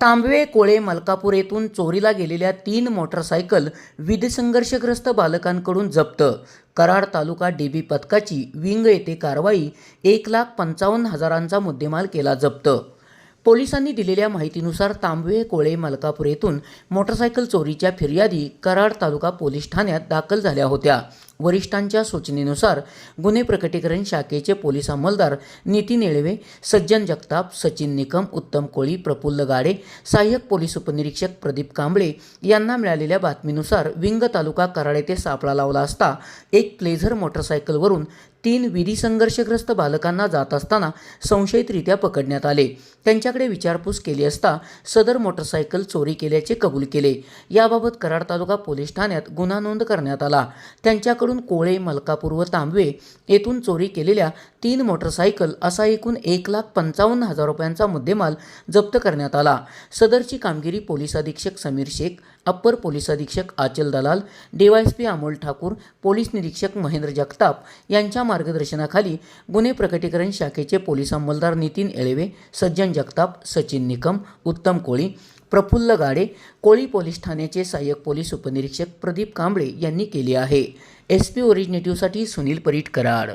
तांबवे कोळे मलकापूर येथून चोरीला गेलेल्या तीन मोटरसायकल विधसंघर्षग्रस्त बालकांकडून जप्त. कराड तालुका डीबी पथकाची विंग येथे कारवाई एक लाख पंचावन्न हजारांचा मुद्देमाल केला जप्त. पोलिसांनी दिलेल्या माहितीनुसार तांबवे कोळे मलकापूर येथून मोटरसायकल चोरीच्या फिर्यादी कराड तालुका पोलीस ठाण्यात दाखल झाल्या होत्या. वरिष्ठांच्या सूचनेनुसार गुन्हे प्रकटीकरण शाखेचे पोलीस अंमलदार नितीन येळवे सज्जन जगताप सचिन निकम उत्तम कोळी प्रफुल्ल गाडे सहाय्यक पोलीस उपनिरीक्षक प्रदीप कांबळे यांना मिळालेल्या बातमीनुसार विंग तालुका कराड येथे सापळा लावला असता एक प्लेझर मोटरसायकलवरून तीन विधी संघर्षग्रस्त बालकांना जात असताना संशयितरित्या पकडण्यात आले. त्यांच्याकडे विचारपूस केली असता सदर मोटरसायकल चोरी केल्याचे कबूल केले. याबाबत कराड तालुका पोलीस ठाण्यात गुन्हा नोंद करण्यात आला. त्यांच्याकडून कोळे मलकापूर व तांबवे येथून चोरी केलेल्या तीन मोटरसायकल असा एकूण एक लाख पंचावन्न हजार रुपयांचा मुद्देमाल जप्त करण्यात आला. सदरची कामगिरी पोलीस अधीक्षक समीर शेख अप्पर पोलीस अधीक्षक आचल दलाल डीवायएसपी अमोल ठाकूर पोलीस निरीक्षक महेंद्र जगताप यांच्या मार्गदर्शनाखाली गुन्हे प्रकटीकरण शाखेचे पोलीस अंमलदार नितीन एळवे सज्जन जगताप सचिन निकम उत्तम कोळी प्रफुल्ल गाडे कोळी पोलीस ठाण्याचे सहाय्यक पोलीस उपनिरीक्षक प्रदीप कांबळे यांनी केली आहे. एस पी ओरिजिनेटिव्हसाठी सुनील परीट कराड.